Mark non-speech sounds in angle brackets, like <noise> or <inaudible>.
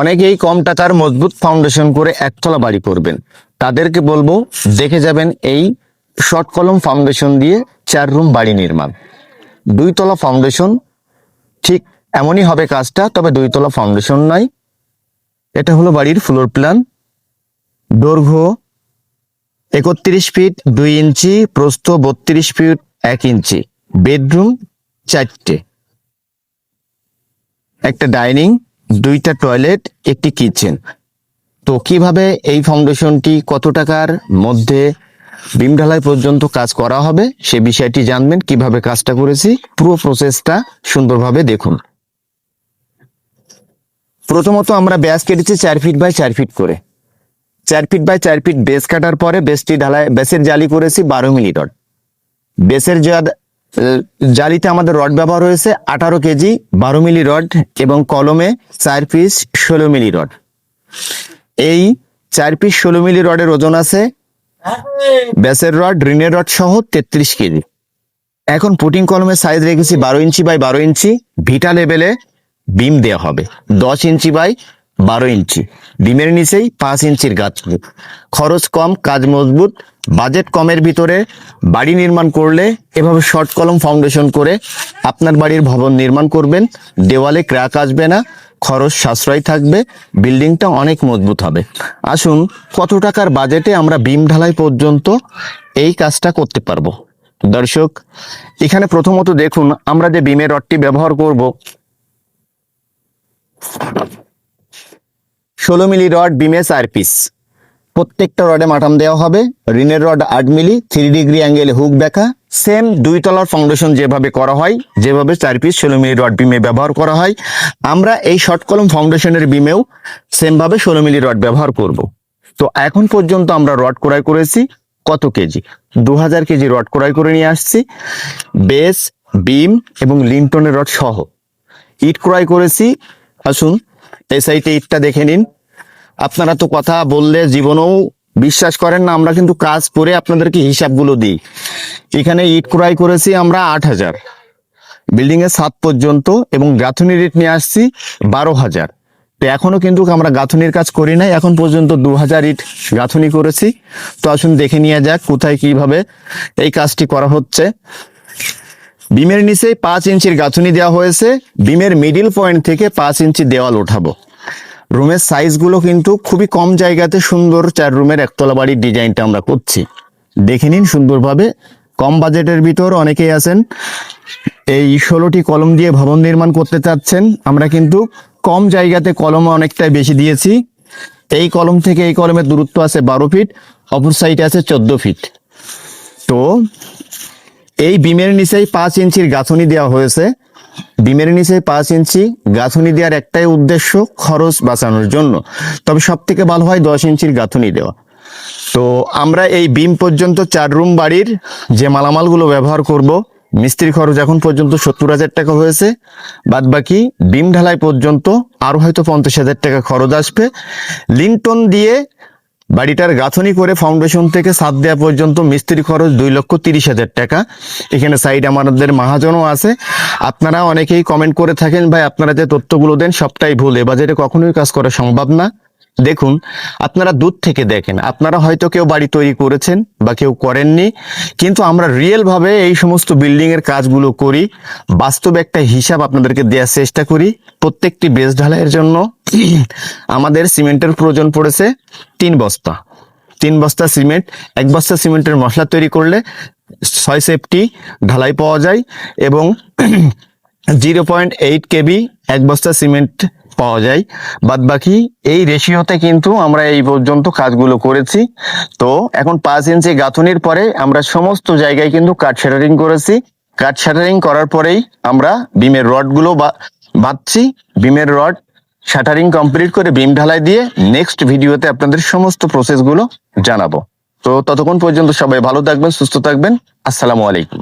অনেকেই কম টাকার মজবুত ফাউন্ডেশন করে একতলা বাড়ি করবেন। তাদেরকে বলব, দেখে যাবেন এই শর্ট কলম ফাউন্ডেশন দিয়ে চার রুম বাড়ি নির্মাণ। দুইতলা ফাউন্ডেশন ঠিক এমনই হবে কাজটা, তবে দুইতলা ফাউন্ডেশন নয়। এটা হলো বাড়ির ফ্লোর প্ল্যান দৈর্ঘ্য একত্রিশ ফিট দুই ইঞ্চি, প্রস্থ বত্রিশ ফিট এক ইঞ্চি। বেডরুম চারটে। একটা ডাইনিং দুইটা টয়লেট, একটি কিচেন। তো কীভাবে এই ফাউন্ডেশনটি কত টাকার মধ্যে বিম ঢালাই পর্যন্ত কাজ করা হবে, সে বিষয়টি জানবেন। কীভাবে কাজটা করেছি, পুরো প্রসেসটা সুন্দরভাবে দেখুন। প্রথমত আমরা ব্যাস কেটেছি চার ফিট বাই চার ফিট করে। চার ফিট বাই চার ফিট বেস কাটার পরে বেসটি ঢালাই বেসের জালি করেছি বারো মিলি রড বেসের জালিতে আমাদের রড ব্যবহার হয়েছে আঠারো কেজি, বারো মিলি রড এবং কলমে চার পিস ষোলো মিলি রড। এই চার পিস ষোলো মিলি রডের ওজন আছে ব্যাসের রড রিনের রড সহ তেত্রিশ কেজি। এখন পুটিং কলমের সাইজ রেখেছি বারো ইঞ্চি বাই বারো ইঞ্চি, ভিটা লেভেলে বিম দেওয়া হবে। দশ ইঞ্চি বাই বারো ইঞ্চি। বিমের নিচেই পাঁচ ইঞ্চির গাছ। খরচ কম, কাজ মজবুত। বাজেট কমের ভিতরে বাড়ি নির্মাণ করলে এভাবে শর্ট কলম ফাউন্ডেশন করে আপনার বাড়ির ভবন নির্মাণ করবেন। দেওয়ালে ক্র্যাক আসবে না, খরচ সাশ্রয় থাকবে বিল্ডিংটা অনেক মজবুত হবে। আসুন, কত টাকার বাজেটে আমরা বিম ঢালাই পর্যন্ত এই কাজটা করতে পারব? দর্শক, এখানে প্রথমত দেখুন, আমরা যে বিমের রডটি ব্যবহার করব ষোলো মিলি রড বিমে চার পিস প্রত্যেকটা রডে মাটাম দেওয়া হবে। রিনের রড আট milli three degree angle hook দেখা সেম দুই তলার ফাউন্ডেশন যেভাবে করা হয়, যেভাবে চার পিস ষোলো মিলি রড বিমে ব্যবহার করা হয়। আমরা এই শর্ট কলম ফাউন্ডেশনের বিমেও সেম ভাবে ষোলো মিলি রড ব্যবহার করব। তো এখন পর্যন্ত আমরা রড ক্রয় করেছি কত কেজি? দু হাজার কেজি রড ক্রয় করে নিয়ে আসছি। বেস, বিম এবং লিন্টনের রড সহ। ইট ক্রয় করেছি। আসুন সাইডে ইটটা দেখে নিন। আপনারা তো কথা বললে জীবনেও বিশ্বাস করেন না, আমরা কিন্তু কাজ করে আপনাদেরকে হিসাবগুলো দিই। এখানে ইট ক্রয় করেছি আমরা আট হাজার। বিল্ডিং এর সাত পর্যন্ত এবং গাঁথুনি রেট নিয়ে আসছি বারো হাজার। তো এখনও কিন্তু আমরা গাঁথুনির কাজ করি নাই, এখন পর্যন্ত দু হাজার ইট গাঁথুনি করেছি। তো আসুন দেখে নিয়ে যাক কোথায় কীভাবে এই কাজটি করা হচ্ছে। বিমের নিচে পাঁচ ইঞ্চির গাঁথুনি দেওয়া হয়েছে, বিমের মিডিল পয়েন্ট থেকে পাঁচ ইঞ্চি দেওয়াল ওঠাবো। রুমের সাইজগুলো কিন্তু খুবই কম জায়গাতে সুন্দর চার রুমের একতলা বাড়ির ডিজাইনটা আমরা করছি। দেখে নিন সুন্দরভাবে। কম বাজেটের ভিতর অনেকেই আছেন। এই ষোলোটি কলম দিয়ে ভবন নির্মাণ করতে চাচ্ছেন। আমরা কিন্তু কম জায়গাতে কলম অনেকটাই বেশি দিয়েছি। এই কলম থেকে এই কলমের দূরত্ব আছে বারো ফিট, অপর সাইডে আছে চোদ্দ ফিট। তো এই বিমের নিচেই পাঁচ ইঞ্চির গাঁথুনি দেওয়া হয়েছে। বিমের নিচে পাঁচ ইঞ্চি, গাঁথুনি দেওয়ার একটাই উদ্দেশ্য খরচ বাঁচানোর জন্য। তবে সব থেকে ভালো হয় দশ ইঞ্চির গাঁথুনি দেওয়া। তো আমরা এই বিম পর্যন্ত চার রুম বাড়ির যে মালামালগুলো ব্যবহার করব মিস্ত্রি খরচ এখন পর্যন্ত সত্তর হাজার টাকা হয়েছে। বাদ বাকি বিম ঢালাই পর্যন্ত আরও হয়তো পঞ্চাশ হাজার টাকা খরচ আসবে। লিন্টন দিয়ে বাড়িটার গাঁথনি করে ফাউন্ডেশন থেকে সাত দেওয়া পর্যন্ত মিস্ত্রি খরচ দুই লক্ষ তিরিশ হাজার টাকা। এখানে সাইড আমাদের মহাজনও আছে। আপনারা অনেকেই কমেন্ট করে থাকেন, ভাই, আপনারা যে তথ্যগুলো দেন সবটাই ভুল। এ বাজেটে কখনোই কাজ করা সম্ভব না। দেখুন, আপনারা দূর থেকে দেখেন। আপনারা হয়তো কেউ বাড়ি তৈরি করেছেন বা কেউ করেননি, কিন্তু আমরা রিয়েল ভাবে এই সমস্ত বিল্ডিং এর কাজগুলো করি। বাস্তব একটা হিসাব আপনাদেরকে দেওয়ার চেষ্টা করি, প্রত্যেকটি বেস ঢালাইয়ের জন্য। <clears throat> আমাদের সিমেন্টের প্রয়োজন পড়েছে তিন বস্তা। তিন বস্তা সিমেন্ট, এক বস্তা সিমেন্টের মশলা তৈরি করলে ছয় সেফটি ঢালাই পাওয়া যায় এবং <clears throat> জিরো পয়েন্ট এইট কেবি এক বস্তা সিমেন্ট পাওয়া যায়। বাদ বাকি এই রেশিওতে কিন্তু আমরা এই পর্যন্ত কাজগুলো করেছি। তো এখন পাঁচ ইঞ্চি গাঁথনির পরে আমরা সমস্ত জায়গায় কিন্তু কাঠ শাটারিং করেছি। কাঠ শাটারিং করার পরেই আমরা বিমের রডগুলো বা- বাঁধছি। বিমের রড শাটারিং কমপ্লিট করে বিম ঢালাই দিয়ে নেক্সট ভিডিওতে আপনাদের সমস্ত প্রসেসগুলো জানাব। তো ততক্ষণ পর্যন্ত সবাই ভালো থাকবেন, সুস্থ থাকবেন। আসসালামু আলাইকুম।